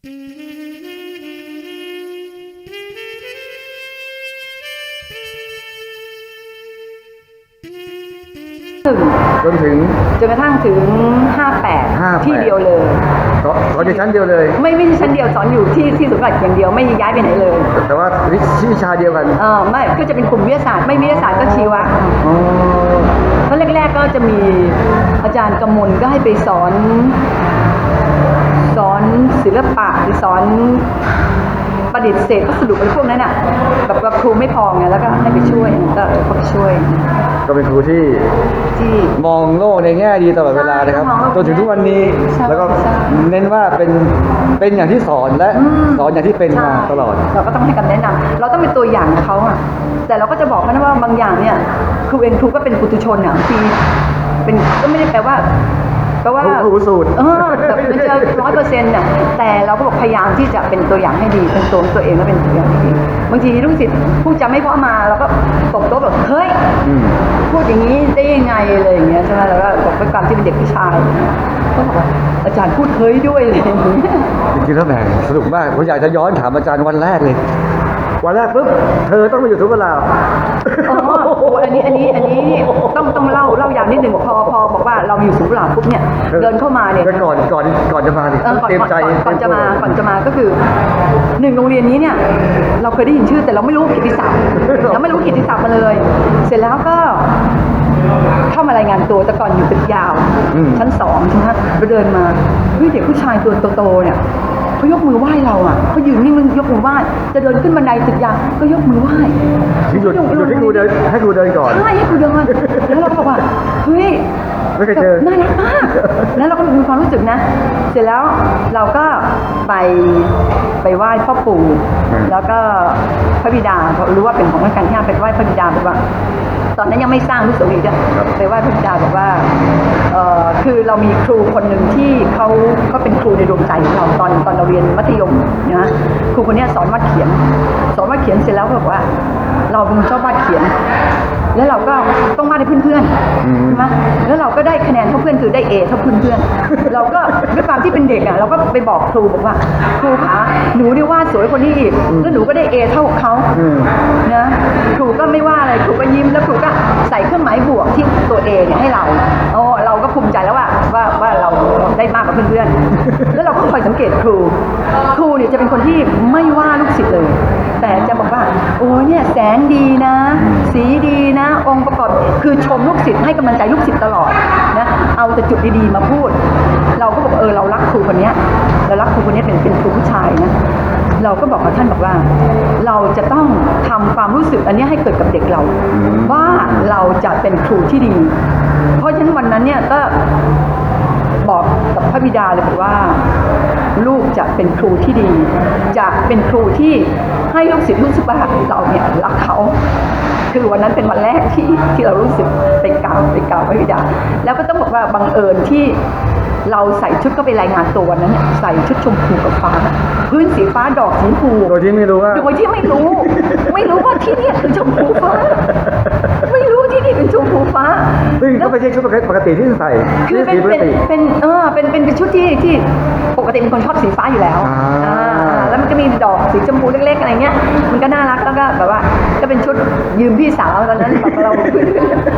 ถึงจนถึง จนกระทั่งถึง 58 58 ที่เดียวเลยสอนสอนอยู่ชั้นเดียวเลย ไม่ไม่ใช่ชั้นเดียวสอนอยู่ที่ที่สมบัติอย่างเดียวไม่ย้ายไปไหนเลยแต่ว่าวิวิชาเดียวกันเออไม่ก็จะเป็นกลุ่มวิทยาศาสตร์ไม่วิทยาศาสตร์ก็ชีวะอ๋อ เพราะแรก ๆก็จะมีอาจารย์กำมลก็ให้ไปสอนส อนศิลปะหรือสอนประดิษฐ์เศษวัสดุอะไรพวกนั้นอะแบบว่าครูไม่พอไงแล้วก็ให้ไปช่วยก็เออเขาไปช่วยก็เป็นครูที่ที่ มองโลกในแง่ดีตลอดเวลานะครับใช่มองโลกจนถึงทุกวันนี้ใช่แล้วก็ใช่ เน้นว่าเป็นเป็นอย่างที่สอนและมสอนอย่างที่เป็นมาใช่ตลอด เราก็ต้องให้คำแนะนำเราต้องเป็นตัวอย่างกับเขาอะแต่เราก็จะบอกเขานะว่าบางอย่างเนี่ยครูเองครูก็เป็นปุถุชนอะบางทีเป็นก็ไม่ได้แปลว่า แปลว่ารู้รู้สูตรเออแบบมันจะร้อยเปอร์เซ็นต์อะแต่เราก็บอกพยายามที่จะเป็นตัวอย่างให้ดีเป็นตัวของตัวเองแล้วเป็นตัวอย่างที่ดีบางทีลูกศิษย์พูดจำไม่เพราะมาเราก็ตบโต๊ะแบบเฮ้ยอืมพูดอย่างนี้ได้ยังไงอะไรอย่างเงี้ยใช่ไหมแล้วก็บอกเป็นความที่เป็นเด็กผู้ชายก็บอกว่าอาจารย์พูดเฮ้ยด้วยเลยอย่างเงี้ยจริงๆแล้วแหมสนุกมากผมอยากจะย้อนถามอาจารย์วันแรกเลย วันแรกปุ๊บเธอต้องมาอยู่ทุกเวลาอ๋ออันนี้อันนี้อันนี้ต้องต้องเล่าเล่ายาวนิดหนึ่งพอพอบอกว่าเราอยู่สุขุมวิทปุ๊บเนี่ยเดินเข้ามาเนี่ยแต่ก่อนก่อนก่อนจะมาเนี่ยเออก่อนเตรียมก่อนใจก่อนก่อนจะมาเตรียก่อนจะมาก็คือหนึ่งโรงเรียนนี้เนี่ยเราเคยได้ยินชื่อแต่เราไม่รู้กิตติศัพท์เราไม่รู้กิตติศัพท์มาเลย เสร็จแล้วก็เข้ามารายงานตัวแต่ก่อนอยู่ตึกยาว ชั้นสองใช่ไหมไปเดินมาเฮ้ยเด็กผู้ชายตัวโตๆเนี่ย เขายกมือไหว้เราอะเขายืนนิ่งๆยกมือไหว้จะเดินขึ้นบันไดตึกยาวก็ยกมือไหว้หยุดหยุดให้ครูเดินให้ครูเดินก่อนใช่ให้ครูเดินแล้วเราก็บอกว่าเฮ้ยไม่เคยเจอน่ารักมาก แล้วเราก็มีความรู้สึกนะ เสร็จแล้วเราก็ไปไปไหว้พ่อปู่อืมแล้วก็พระบิดาเพราะรู้ว่าเป็นของราชการที่ห้าไปไหว้พระบิดาบอกว่า ตอนนั้นยังไม่สร้างรู้สึกอีกอะไปไหว้พระบิดาบอกว่าเอ่อคือเรามีครูคนหนึ่งที่เขาเขาเป็นครูในดวงใจของเราตอนตอนเราเรียนมัธยมนะครูคนเนี้ยสอนวาดเขียน สอนวาดเขียนเสร็จแล้วก็บอกว่า เราเป็นคนชอบวาดเขียน แล้วเราก็ต้องวาดให้เพื่อนๆอืมใช่ไหมแล้วเราก็ได้คะแนนเท่าเพื่อนคือได้เอเท่าเพื่อนๆเราก็ด้วยความที่เป็นเด็กอะเราก็ไปบอกครูบอกว่า ครูคะหนูได้วาดสวยคนนี้อีกแล้วหนูก็ได้เอเท่าเขาอืมนะครู ก็ไม่ว่าอะไรครูก็ยิ้มแล้วครูก็ใส่เครื่องหมายบวกที่ตัวเอเนี่ยให้เราโอ้เราก็ภูมิใจแล้วว่าว่าว่าเราได้มากกว่าเพื่อนๆแล้วเราก็คอยสังเกตครู ครูเนี่ยจะเป็นคนที่ไม่ว่าลูกศิษย์เลย แต่จะบอกว่าโอ้ยเนี่ยแสงดีนะ สีดีนะ องค์ประกอบคือชมลูกศิษย์ให้กำลังใจลูกศิษย์ตลอดนะเอาแต่จุดดีๆมาพูด เราก็บอกเออเรารักครูคนเนี้ยเรารักครูคนนี้เป็นเป็นครูผู้ชายนะ เราก็บอกกับท่านบอกว่า เราจะต้องทำความรู้สึกอันเนี้ยให้เกิดกับเด็กเรา ว่าเราจะเป็นครูที่ดี เพราะฉะนั้นวันนั้นเนี่ยก็บอกกับพระบิดาเลยบอกว่า ลูกจะเป็นครูที่ดี จะเป็นครูที่ให้ลูกศิษย์รู้สึกว่าเราเนี่ยรักเขาคือวันนั้นเป็นวันแรกที่ที่เรารู้สึกไปกล่าวไปกล่าวพระบิดา แล้วก็ต้องบอกว่าบังเอิญที่ เราใส่ชุดก็ไปรายงานตัววันนั้นเนี่ยใส่ชุดชมพูกับฟ้า พื้นสีฟ้าดอกสีชมพูโดยที่ไม่รู้ว่าโดยที่ไม่รู้ ไม่รู้ว่าที่เนี่ยคือชมพูฟ้า ไม่รู้ที่นี่เป็นชมพูฟ้าซึ่งก็ไม่ใช่ชุดปกติที่ใส่คือเป็นสีปเป็กนติเป็นเออเป็นเป็นเป็นชุดที่ที่ปกติเป็นคนชอบสีฟ้าอยู่แล้วอ่าอ่าแล้วมัน ก็มีดอกสีชมพูเล็กๆอะไรเงี้ย มันก็น่ารักแล้วก็แบบว่าก็เป็นชุดยืมพี่สาวตอนนั้นแบบเรา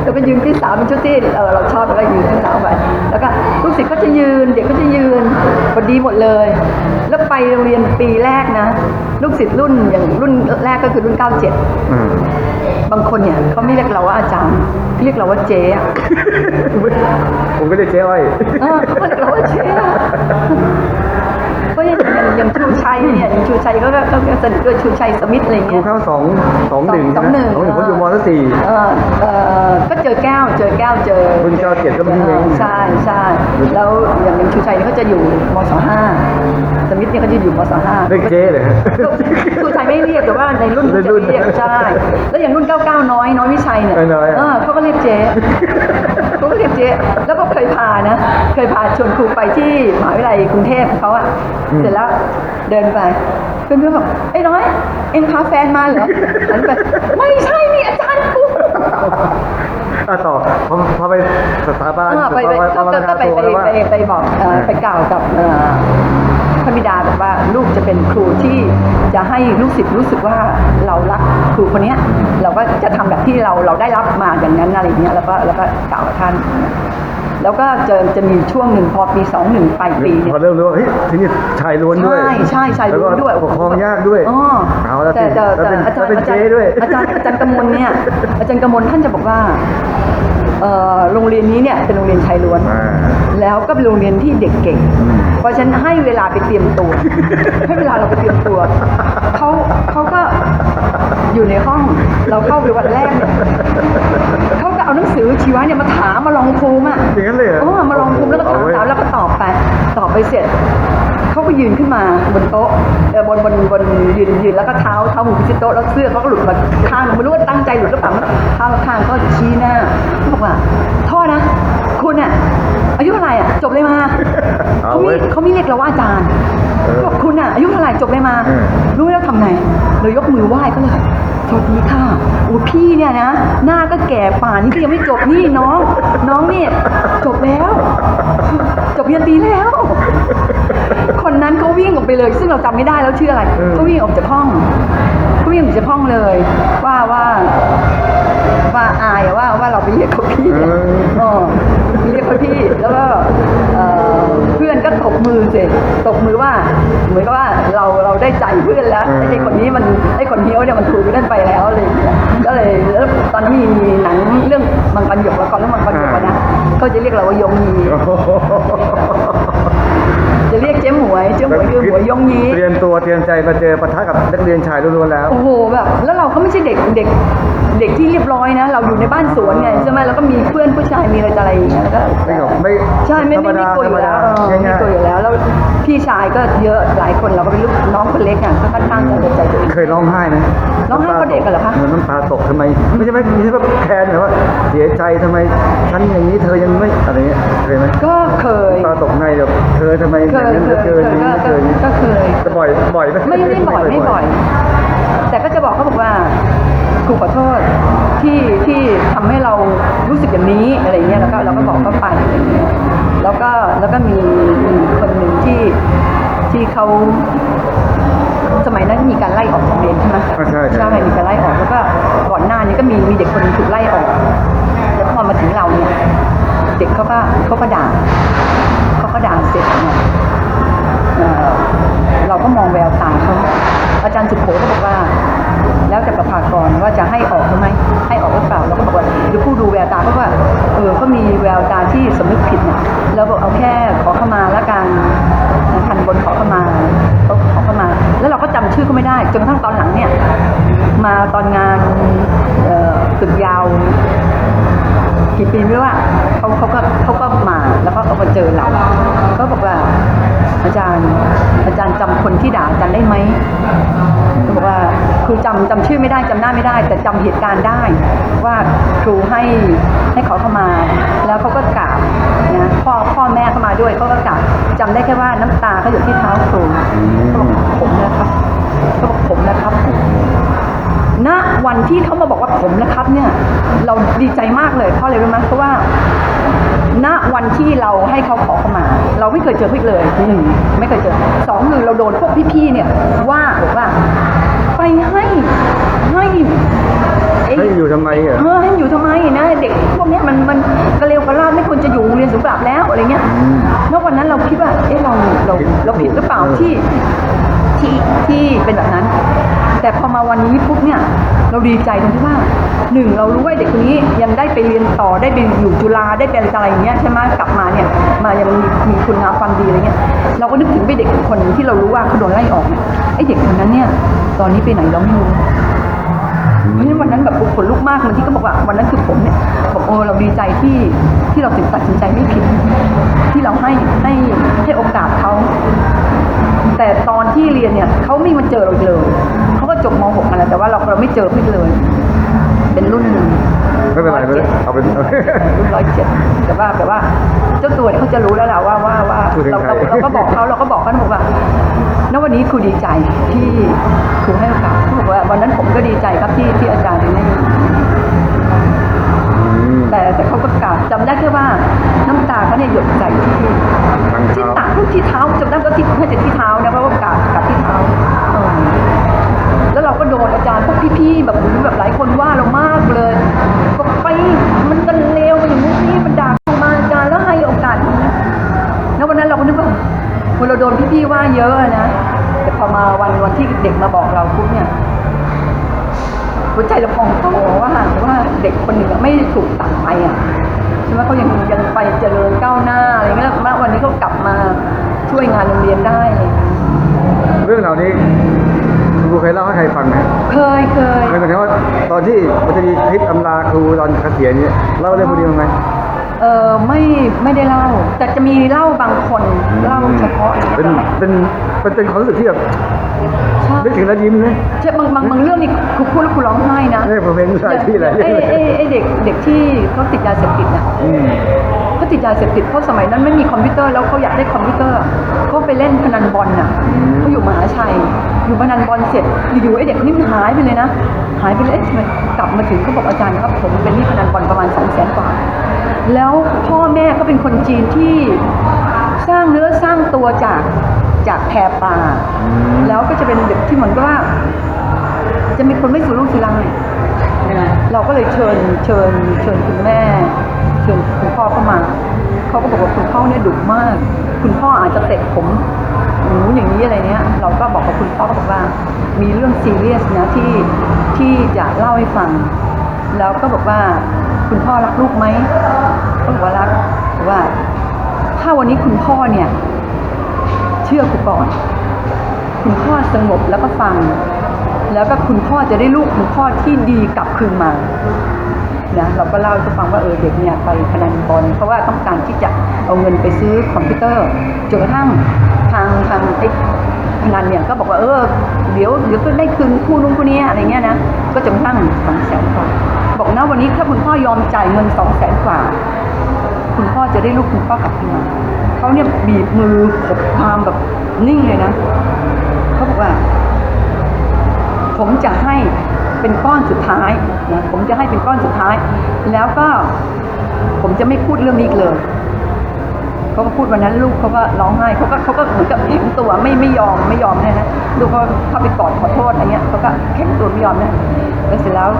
ก็เป็นยืมพี่สาวเป็นชุดที่เออเราชอบแล้วก็ยืมพี่สาวไปแล้วก็ลูกศิษย์ก็จะยืนเด็กก็จะยืนพอดีหมดเลย แล้วไปโรงเรียนปีแรกนะ ลูกศิษย์รุ่นอย่างรุ่นแรกก็คือรุ่น97อืมบางคนเนี่ยเขาไม่เรียกเราว่าอาจารย์เรียกเราว่าเจ๊อะผมก็ได้เจ๊อ้อยเออเขาเรียกเราว่าเจ๊อะ ก็อย่างอย่างอย่างชูชัยเนี่ยอย่างชูชัยก็ก็ก็ก็สนิทด้วยชูชัยสมิธอะไรครูเงี้ย เข้าสองสองหนึ่งสองหนึ่งสองหนึ่งผมอยู่มสี่ เออเออก็เจอแก้วเจอแก้วเจอรุ่นเก้าเจ็ดก็มีเออใช่ใช่แล้วอย่างอย่างชูชัยเนี่ยเขาจะอยู่มศห้าสมิธเนี่ยเขาจะอยู่มศห้า เรียกเจ๊เลยฮะ ครูชัยไม่เรียกแต่ว่าในรุ่นในรุ่นจะเรียกใช่แล้วอย่างรุ่น 99 น้อยน้อยวิชัยเนี่ยน้อยๆเออเขาก็เรียกเจ๊เขาก็เรี ยกเจ๊แล้วก็เคยพานะ เคยพาชวนครูไปที่มหาวิทยาลัยกรุงเทพเขาอะเสร็จแล้วเดินไปเพื่อนๆบอกไอ้น้อยเอ็งพาแฟนมาเหรอหันไปไม่ใช่นี่อาจารย์กูอะต่อพอพอไปสถาบันเออไปไปพอก็มาก็รายก็งานไปตัวไปแล้วว่าไปไปบอกเอ่อไปกล่าวกับเอ่อ พระบิดาบอกว่าลูกจะเป็นครูที่จะให้ลูกศิษย์รู้สึกว่าเรารักครูคนเนี้ยเราก็จะทำแบบที่เราเราได้รับมาอย่างนั้นอะไรเงี้ยแล้วก็แล้วก็กล่าวกับท่าน แล้วก็จะจะมีช่วงหนึ่งพอปีสองหนึ่งปลายปีเนี่ยพอเริ่มรู้ว่าเฮ้ยที่นี่ชายล้วนด้วย ใช่ใช่ชายล้วนด้วยแล้ก็ปกครองยากด้วยอ๋อเอาแล้วแต่สิแต่แล้วแต่เป็นอาจารแล้วย์เป็นอาจารเจ๊ย์ด้วยอาจารย์อาจารย์กมลเนี่ยอาจารย์กมลท่านจะบอกว่าเอ่อโรงเรียนนี้เนี่ยเป็นโรงเรียนชายล้วนอ่า แล้วก็เป็นโรงเรียนที่เด็กเก่งอืมเพราะฉะนั้นให้เวลาไปเตรียมตัว ให้เวลาเราไปเตรียมตัวเขาเขาก็อยู่ในห้องเราเข้าไปวันแรกเนี่ยเขาก็เอาหนังสือชีวะเนี่ยมาถามมาลองภูมิอะอย่างนั้นเลยเหรอโอ้มาลองภูมิแล้วก็ถามเอาเว้ยถามแล้วก็ตอบไป ตอบไปเสร็จเขาก็ยืนขึ้นมาบนโต๊ะเออบนบนบนยืนยืนแล้วก็เท้าเท้าหมูพิชิตโต๊ะแล้วเสื้อเขาก็หลุดมาข้างไม่รู้ว่าตั้งใจหลุดหรือเปล่าเท้าข้างก็ชี้หน้าเขาบอกว่าโทษนะ คุณอะ อายุเท่าไหร่อะจบเลยมาเอาเขาเว้มียเขามีเรียกเราว่าอาจารย์เออเขาบอกคุณอะอายุเท่าไหร่จบเลยมาเออรู้แล้วทำไงเลยยกมือไหว้ก็เลยสวัสดีค่ะโอ้พี่เนี่ยนะ หน้าก็แก่ป่านนี้ก็ยังไม่จบนี่น้อง น้องเนี่ยจบแล้ว จบปริญญาตรีแล้ว คนนั้นเขาวิ่งออกไปเลย ซึ่งเราจำไม่ได้แล้วชื่ออะไรเออเขาวิ่งออกจากห้องเขาวิ่งออกจากห้องเลย ว่าว่าว่าอายอะว่าว่าเราไปเรียกเขาพี่อะเออ เรียกเขาพี่แล้วก็เอ่อเพื่อนก็ตบมือเสร็จตบมือว่าเหมือนกับว่าเราเราได้ใจเพื่อนแล้วเออไอ้คนนี้มันไอ้คนเฮี้ยวเนี่ยมันถูกนั่นไปแล้วอะไรอย่างเงี้ยก็เลยแล้วตอนนั้นมีหนังเรื่องมังกรหยกละครเรื่องมังกรหยกอะนะเขาจะเรียกเราว่ายงยี โอ้โห จะเรียกเจ๊หมว ยเจ๊หมวยคือหมวยยงยีเตรียมตัวเตรียมใจมาเจอปะทะกับนักเรียนชายล้วนๆแล้ว โอ้โหแบบ แล้วเราก็ไม่ใช่เด็กเด็กเด็กที่เรียบร้อยนะ เราอยู่ในบ้านสวนไงใช่ไหมแล้วก็มีเพื่อนผู้ชายมีอะไรต่ออะไรอย่างเงี้ยแล้วก็ไม่หรอกไม่ใช่ไม่ไม่ธรรมไม่ดากลัวอยู่แล้วธรรมดาเออไม่ง่ายๆกลัวอยู่แล้วแล้วพี่ชายก็เยอะหลายคนเราก็เป็นลูกน้องคนเล็กอะก็ค่อนข้างจะเสียใจตัวเองเคยร้องไห้ไหม ร้องไห้เพราะเด็กอะเหรอคะ น้ำตาตกทำไม ไม่ใช่ไหมไม่ใช่ว่าแค้นหรือว่าเสียใจทำไมฉันอย่างนี้เธอยังไม่อะไรเงี้ยเคยไหมก็เคย น้ำตาตกในแบบเธอทำไมอเคย่างยนั้นเคเหลือยเกินเคอย่างยนี้ก็เหลือเกินก็เคยจะบ่อยบ่อยไหมไม่ไม่บ่อยไม่บ่อย แต่ก็จะบอกเขาบอกว่าครูขอโทษที่ที่ทำให้เรารู้สึกอย่างนี้อะไรเงี้ยแล้วก็เราก็บอกเขาไปอะไรเงี้ยแล้วก็แล้วก็มีมีคนหนึ่งที่ที่เขา สมัยนั้นมีการไล่ออกจากโรงเรียนใช่ไหมอ่าใช่ใช่ใช่มีการไล่ออกแล้วก็ก่อนหน้านี้ก็มีมีเด็กคนหนึงถูกไล่ออกแล้วพอมาถึงเราเนี่ยเด็กเขาก็เขาก็ด่าเขาก็ด่าเสร็จเนี่ยเอ่อเราก็มองแววตาเขาอาจารย์สุโขก็บอกว่า แล้วแต่ประภากรว่าจะให้ออกหรือไม่ให้ออกหรือเปล่าเราก็บอกว่าเดี๋ยวผู้ดูแววตาเพราะว่าเออก็มีแววตาที่สำนึกผิดเนี่ยเราบอกเอาแค่ขอเข้ามาละกันทันบนขอเข้ามา แล้วเราก็จำชื่อเขาไม่ได้ จนกระทั่งตอนหลังเนี่ย มาตอนงานตึกยาวกี่ปีไม่รู้ว่าเขาเขาก็เขาก็มาแล้วก็เขามาเจอเราก็บอกว่าอาจารย์อาจารย์จำคนที่ด่าอาจารย์ได้ไหมเขาบอกว่าครูจำจำชื่อไม่ได้จำหน้าไม่ได้ แต่จำเหตุการณ์ได้ ว่าครูให้ให้เขาเข้ามา แล้วเขาก็กราบนะพ่อพ่อแม่เข้ามาด้วยเขาก็กราบจำได้แค่ว่าน้ำตาเขาอยู่ที่เท้าครู เขาบอกผมนะครับเขาบอกผมนะครับณวันที่เขามาบอกว่าผมนะครับเนี่ย เราดีใจมากเลยเพราะอะไรรู้ไหมเพราะว่าณวันที่เราให้เขาขอเข้ามา เราไม่เคยเจอพวกเลยหนึ่งไม่เคยเจอสองคือเราโดนพวกพี่ๆเนี่ย ว่าบอกว่า ไปให้ให้ไอ้ให้อยู่ทำไมเหรอเออให้อยู่ทำไมนะเด็กพวกเนี้ยมันมันกระเลวกระลาดไม่ควรจะอยู่โรงเรียนสูงปราบแล้วอะไรเงี้ยอืมแล้ววันนั้นเราคิดว่าเอ๊ะเราเราเราผิดหรือเปล่าที่ ที่ที่เป็นแบบนั้น แต่พอมาวันนี้ปุ๊บเนี่ยเราดีใจตรงที่ว่าหนึ่งเรารู้ว่าเด็กคนนี้ยังได้ไปเรียนต่อได้ไปอยู่จุฬาได้ไปอะไรอย่างเงี้ยใช่ไหมกลับมาเนี่ยมายังมีมีคุณงามความดีอะไรเงี้ยเราก็นึกถึงไปเด็กคนหนึ่งที่เรารู้ว่าเขาโดนไล่ออกไอ้เด็กคนนั้นเนี่ยตอนนี้ไปไหนเราไม่รู้ เพราะฉะนั้นวันนั้นแบบขนลุกมากมันที่ก็บอกว่าวันนั้นคือผมเนี่ยบอกโอ้เราดีใจที่ที่เราถึงตัดสินใจไม่ผิด ที่เราให้ให้ให้โอกาสเขาแต่ตอนที่เรียนเนี่ยเขาไม่มาเจอเราเลยเขาก็จบม .6 มาแล้วแต่ว่าเราเราไม่เจอพี่เลย เป็นรุ่น ไม่เป็นไรไม่เป็นไรเอาเป็นรุ่นร้อยเจ็ดแต่ว่าแต่ว่าเจ้าตัวเนี่ยเขาจะรู้แล้วแหละว่าว่าว่าพูดถึงเราใครเราเราก็บอกเขาเราก็บอกเขาบอกว่าณวันนี้ครูดีใจที่ครูให้โอกาสเขาบอกว่าวันนั้นผมก็ดีใจครับที่ที่อาจารย์ได้อืมมแต่แต่เขาก็กราบจำได้แค่ว่าน้ำตาเขาเนี่ยหยดใส่ที่ทางที่เท้าตักลูกที่เท้าจำได้ก็ที่ไม่ใช่ที่เท้า วใจเราพองโตว่าว่าเด็กคนหนึ่งอะไม่ได้ถูกตัดไปอะใช่ไหมเขายังยังไปเจริญก้าวหน้าอะไรเงี้ยแล้ววันนี้เขากลับมาช่วยงานโรงเรียนได้เลยเรื่องเหล่านี้คุณครูเคยเล่าให้ใครฟังไหมเคยเคยไม่หมายถึงว่าตอนที่มันจะมีคลิปอำลาครูตอนเกษียณเนี่ยเล่าเรื่องพวกนี้บ้างไหมเออไม่ไม่ได้เล่า แต่จะมีเล่าบางคนเล่าเฉพาะเป็นเป็นเป็นเป็นความรู้สึกที่แบบใช่ นึกถึงแล้วยิ้มนะใช่บางบางบางเรื่องนี่ครูพูดแล้วครูร้องไห้นะเนี่ยผมเป็นหลายที่หลายเรื่ไอ้องเลยไอ้ไอ้เด็กเด็กที่เขาติดยาเสพติดน่ะอืมเขาติดยาเสพติดเพราะสมัยนั้นไม่มีคอมพิวเตอร์แล้วเขาอยากได้คอมพิวเตอร์เขาไปเล่นพนันบอลน่ะเขาอยู่มหาชัย อยู่พนันบอลเสร็จอยู่ๆไอ้เด็กคนนี้มันหายไปเลยนะหายไปเลยเอ๊ะทำไมกลับมาถึงเขาบอกอาจารย์ครับผมเป็นหนี้พนันบอลประมาณสองแสนกว่าแล้วพ่อแม่เขาเป็นคนจีนที่สร้างเนื้อสร้างตัวจาก จากแพปลา แล้วก็จะเป็นเด็กที่เหมือนกับว่า จะมีคนไม่สูรุ่งสุร่ายเราก็เลยเชิญเชิญเชิญคุณแม่ เชิญคุณพ่อเข้ามา เขาก็บอกว่าคุณพ่อเนี่ยดุมาก คุณพ่ออาจจะเตะผมหนูอย่างนี้อะไรเนี้ย เราก็บอกกับคุณพ่อก็บอกว่า มีเรื่องซีเรียสนะที่ที่จะเล่าให้ฟัง แล้วก็บอกว่าคุณพ่อรักลูกไหมก็บอกว่ารักบอกว่า ถ้าวันนี้คุณพ่อเนี่ยเชื่อกูก่อน คุณพ่อสงบแล้วก็ฟัง แล้วก็คุณพ่อจะได้ลูกคุณพ่อที่ดีกลับคืนมานะเราก็เล่าให้เขาฟังว่าเออเด็กเนี่ยไปพนันบอลเพราะว่าต้องการที่จะเอาเงินไปซื้อคอมพิวเตอร์จนกระทั่งทางทางไอ้พนันเนี่ยก็บอกว่าเออเดี๋ยวเดี๋ยวก็ได้คืนคู่นู้นคู่นี้อะไรเงี้ยนะก็จนกระทั่งสองแสนกว่าบอกนะวันนี้ถ้าคุณพ่อยอมจ่ายเงินสองแสนกว่า คุณพ่อจะได้ลูกคุณพ่อกลับมาเขาเนี่ยบีบมือขบความแบบนิ่งเลยนะเขาบอกว่า ผมจะให้เป็นก้อนสุดท้ายนะผมจะให้เป็นก้อนสุดท้าย แล้วก็ผมจะไม่พูดเรื่องนี้เลยเขาก็พูดวันนั้นลูกเขาก็ร้องไห้เขาก็เขาก็เหมือนกับแข็งตัวไม่ไม่ยอมไม่ยอมนะนะลูกเขาเข้าไปกอดขอโทษอะไรเงี้ยเขาก็แข็งตัวไม่ยอมนะแล้วเสร็จแล้ว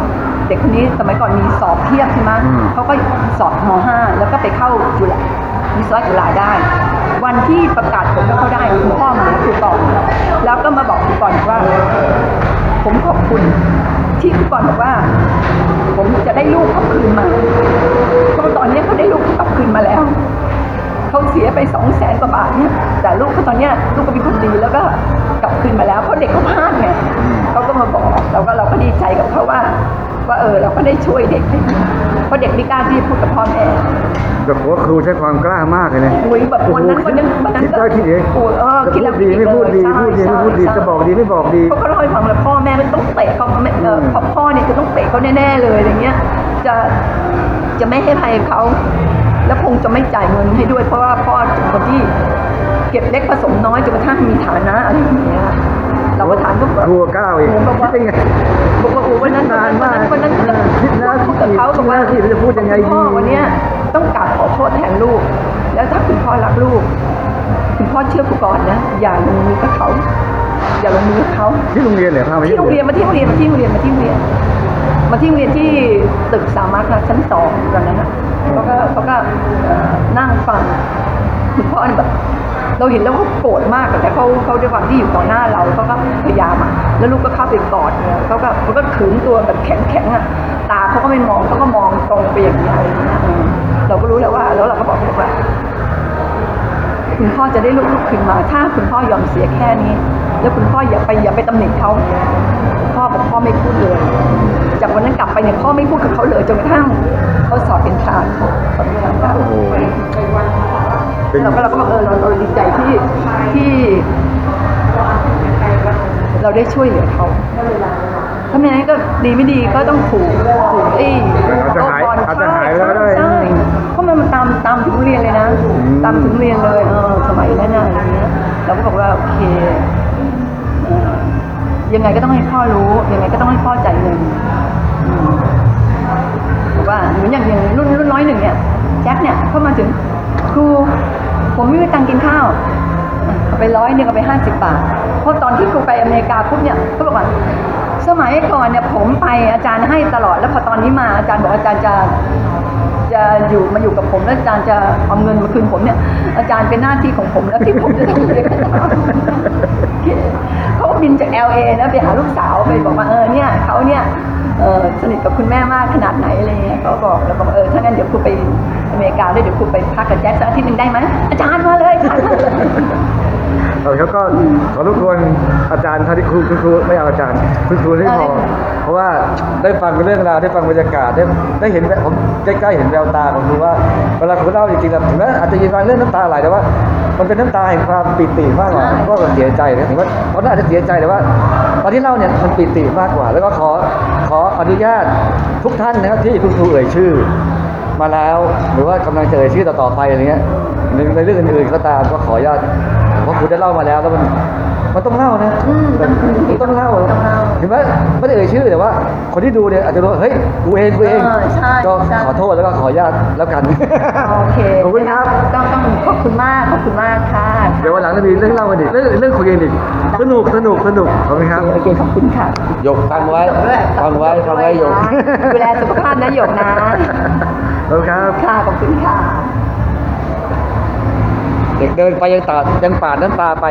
เด็กคนนี้สมัยก่อนมีสอบเทียบใช่ไหมอืม เขาก็สอบม .5 แล้วก็ไปเข้าจุฬาวิศวะจุฬาได้ วันที่ประกาศผลว่าเขาได้คุณพ่อมาครูกรแล้วก็มาบอกครูกรว่า ผมขอบคุณที่ครูกรบอกว่า ผมจะได้ลูกเขาคืนมาเพราะว่าตอนนี้เขาได้ลูกเขากลับคืนมาแล้ว เขาเสียไปสองแสนกว่าบาทเนี่ยแต่ลูกเขาตอนเนี้ยลูกก็เป็นคนดีแล้วก็กลับคืนมาแล้วเพราะเด็กเขาพลาดไงเขาก็มาบอกเราก็เราก็ดีใจกับเขาว่า ว่าเออเราก็ได้ช่วยเด็กเพราะเด็กไม่กล้าที่จะพูดกับพ่อแม่แต่ผมว่าครูใช้ความกล้ามากเลยนะโอ้ยแบบวันนั้นวันนั้นวันนั้นคิดได้คิดเองโอ้ยเออจะคิดพูแล้วดดีไม่พูดดีใช่พูดดีไม่พูดดีใช่จะบอกดีไม่บอกดีเขาก็เล่าให้ฟังเลยพ่อแม่มันต้องเตะเขาไม่เอออืมพ่อพ่อเนี่ยจะต้องเตะเขาแน่ๆเลยอะไรเงี้ย จะจะไม่ให้ภัยเขาแล้วคงจะไม่จ่ายเงินให้ด้วยเพราะว่าพ่อเป็นคนที่เก็บเล็กผสมน้อยจนกระทั่งมีฐานะอะไรอย่างเงี้ย เราก็ถามพวกครูก้าวอีกผมบอกว่าคิดได้ไงบอกว่าโอ้วันนั้นนานมากวันนั้นวันนั้นก็คิดแล้วพูดกับเขาบอกว่าคิดแล้วคิดจะพูดยังไงดีพ่อวันเนี้ยต้องกราบขอโทษแทนลูก แล้วถ้าคุณพ่อรักลูก คุณพ่อเชื่อกูก่อนนะ อย่าลงมือกับเขา อย่าลงมือกับเขาที่โรงเรียนเหรอพาไปที่โรงเรียนมาที่โรงเรียนมาที่โรงเรียนมาที่โรงเรียนมาที่โรงเรียนที่ตึกสามัคนะชั้นสองตอนนั้นนะเขาก็เขาก็เอ่อนั่งฟังคุณพ่อเนี่ยแบบ เราเห็นแล้วเขาโกรธมากแต่เขาเขาด้วยความที่อยู่ต่อหน้าเราเขาก็พยายามอะแล้วลูกก็เข้าไปกอดเนี่ยเขาก็เขาก็ขืนตัวแบบแข็งแข็งๆอะตาเขาก็ไม่มองเขาก็มองตรงไปอย่างนี้อะไรอย่างเงี้ยเราก็รู้แล้วว่าแล้วเราก็บอกเขาว่าคุณพ่อจะได้ลูกลูกคืนมา ถ้าคุณพ่อยอมเสียแค่นี้ แล้วคุณพ่ออย่าไปอย่าไปตำหนิเขาพ่อบอกพ่อไม่พูดเลย จากวันนั้นกลับไปเนี่ยพ่อไม่พูดกับเขาเลยจนกระทั่งเขาสอบเป็นทางสอบเป็นทางได้ เป็นเราก็เราก็บอกเออเราเราดีใจที่ที่ เราได้ช่วยเหลือเขาถ้าไม่งั้นก็ดีไม่ดีก็ต้องถูกถูกไอ้อาจจะหายโต๊ะบลอาจจะหายแล้วก็ได้ ใช่เพราะมันมันตามตามถึงโรงเรียนเลยนะอืมตามถึงโรงเรียนเลยเออสมัยนั้นน่ะอะไรเงี้ยเราก็บอกว่าโอเคเอ่อยังไงก็ต้องให้พ่อรู้ยังไงก็ต้องให้พ่อจ่ายเงินอืม บอกว่าค่ะเหมือนอย่างอย่างรุ่นรุ่นน้อยหนึ่งเนี่ยแจ็คเนี่ยเข้ามาถึงครู ผมไม่มีตังค์กินข้าวเอาไปร้อยหนึ่งเอาไปห้าสิบบาท เพราะตอนที่ครูไปอเมริกาปุ๊บเนี่ยเขาบอกว่าสมัยก่อนเนี่ยผมไปอาจารย์ให้ตลอด แล้วพอตอนนี้มาอาจารย์บอกอาจารย์จะจะอยู่มาอยู่กับผมแล้วอาจารย์จะเอาเงินมาคืนผมเนี่ย อาจารย์เป็นหน้าที่ของผมแล้วที่ผมจะต้องเรียนอาจารย์โอเขาบินจาก LA นะไปหาลูกสาวไปบอกว่าเออเนี่ยเขาเนี่ย สนิทกับคุณแม่มากขนาดไหนอะไรเงี้ยเขาบอกแล้วบอกเออถ้างั้นเดี๋ยวครูไปอเมริกาด้วยเดี๋ยวครูไปพักกับแจ็คสักอาทิตย์หนึ่งได้ไหมอาจารย์มาเลยอาจารย์ มาเลยเอาครับก็ขอรบกวนอาจารย์ท่านที่ครูคุณครูไม่เอาอาจารย์คุณครูได้พอเพราะว่าได้ฟังเรื่องราวได้ฟังบรรยากาศได้ได้เห็นแววผมใกล้ๆเห็นแววตาของครูว่าเวลาครูเล่าจริงๆแล้วถึงแม้อาจจะยินฟังเรื่องน้ำตาไหลแต่ว่า มันเป็นน้ำตาแห่งความปิติมากกว่าใช่ก็เสียใจนะถึงว่าเขาน่าจะเสียใจแต่ว่า ตอนที่เล่าเนี่ยมันปิติมากกว่า แล้วก็ขอขออนุญาตทุกท่านนะครับที่คุณครูเอ่ยชื่อ มาแล้วหรือว่ากำลังจะเอ่ยชื่อต่อๆไปอะไรเงี้ยในในเรื่องอื่นๆก็ตามก็ขออนุญาตเพราะ ครูได้เล่ามาแล้วแล้วมันมันต้องเล่านะอืมมันต้องเล่าต้องเล่าเห็นไหมไม่ได้เอ่ยชื่อแต่ว่า คนที่ดูเนี่ยอาจจะรู้ว่าเฮ้ยกูเองกูเองเออใช่ก็ใช่ ขอโทษแล้วก็ขออนุญาตแล้วกัน โอเคขอบคุณครับ ต้องต้องขอบคุณมากขอบคุณมากค่ะเดี๋ยววันหลังจะมีเรื่องเล่ากันอีกเรื่องเรื่องคุยกันอีกสนุกสนุกสนุกขอบคุณครับ โอเคขอบคุณค่ะยกฟังไว้จบด้วยฟังไว้ฟังไว้ยกดูแลสุขภาพนะหยกนะ ขอบคุณครับ ค่ะขอบคุณค่ะ เด็กเดินไปยังตาดยังปาดน้ำตาไป